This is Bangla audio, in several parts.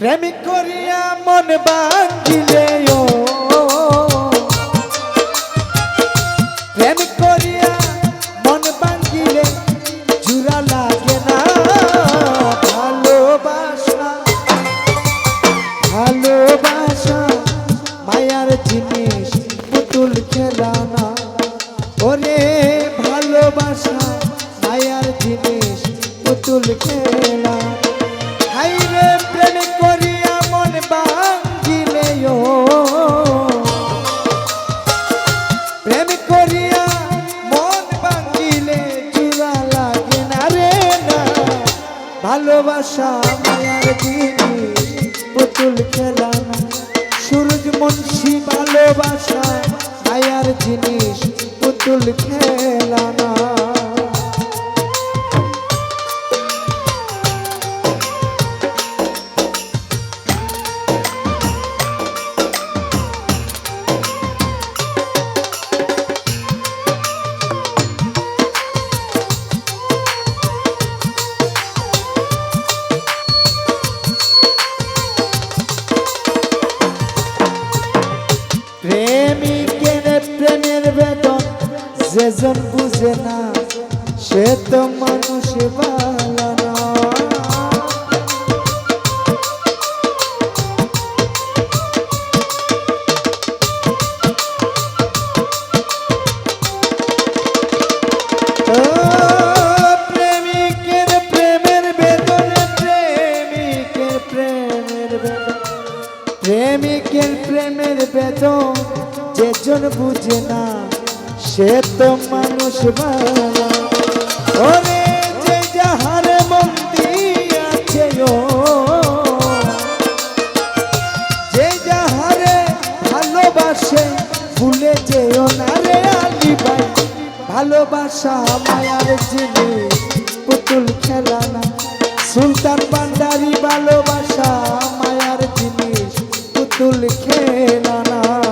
প্রেমিক করিয়া মন বাঙ্গিলে ও। প্রেমিক করিয়া মন বাঙ্গিলে জুড়া লাগে না। ভালোবাসা ভালোবাসা, মায়ার জিনিস, পুতুল খেলা না ওরে ভালোবাসা, মায়ার জিনিস, পুতুল খেলা ভালোবাসা মায়ার জিনিস পুতুল খেলা সূরজ মুন্সি ভালোবাসা মায়ার জিনিস পুতুল খেলা না প্রেমিকের প্রেমের বেদন যেজন বুঝে না সে তো মানুষ ভালো বেদন যেজন বুঝে না, সে তো মানুষ ওরে যে যাহারে মন্দি আছে ও, যে যাহারে ভালোবাসে ভুলে যেও না রে আলি ভাই। ভালোবাসা মায়ার জিনিস পুতুল খেলা না। সুলতান বান্ডারি ভালোবাসা মায়ার জিনিস পুতুল খেলা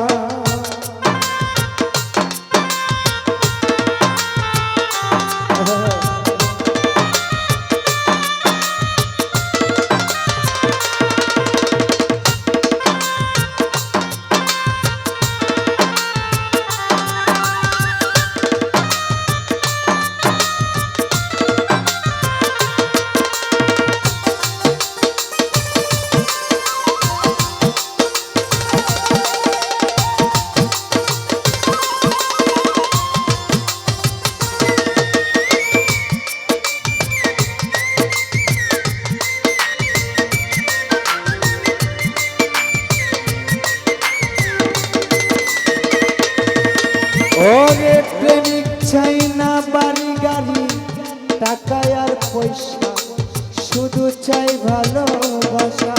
শুধু চাই ভালোবাসা।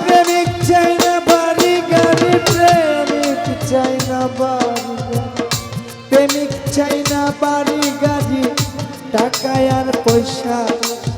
প্রেমিক, চাই না বাড়ি গাড়ি, প্রেমিক, চাই না বাড়ি গাড়ি। প্রেমিক, চাই না বাড়ি গাড়ি টাকা আর পয়সা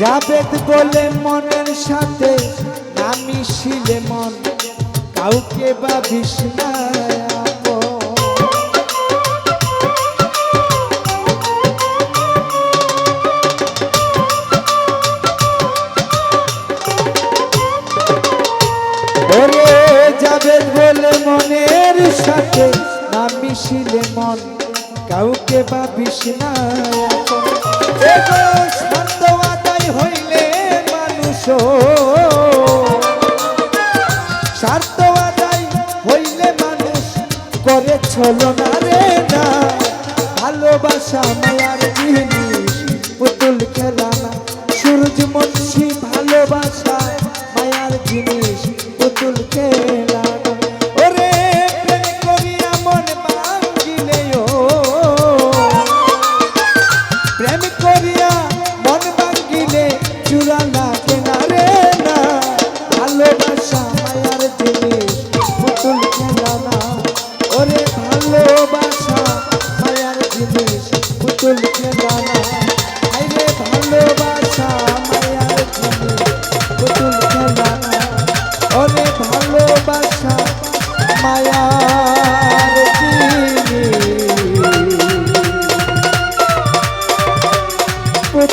জাবেদ বলে মনের সাথে না মিশিলে মন, কাউকে বা বিষ্ণায় বলে মনের সাথে না মিশিলে মন, কাউকে বা বিষ্ণা শান্ত আদায় হইলে মানুষ স্বার্থ হইলে মানুষ করে ছলো রে না। ভালোবাসা জিনিস, পুতুল খেলা না। সূর্যমন্ত্রী ভালোবাসা মায়ার জিনিস, পুতুল খেলা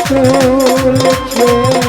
খেলা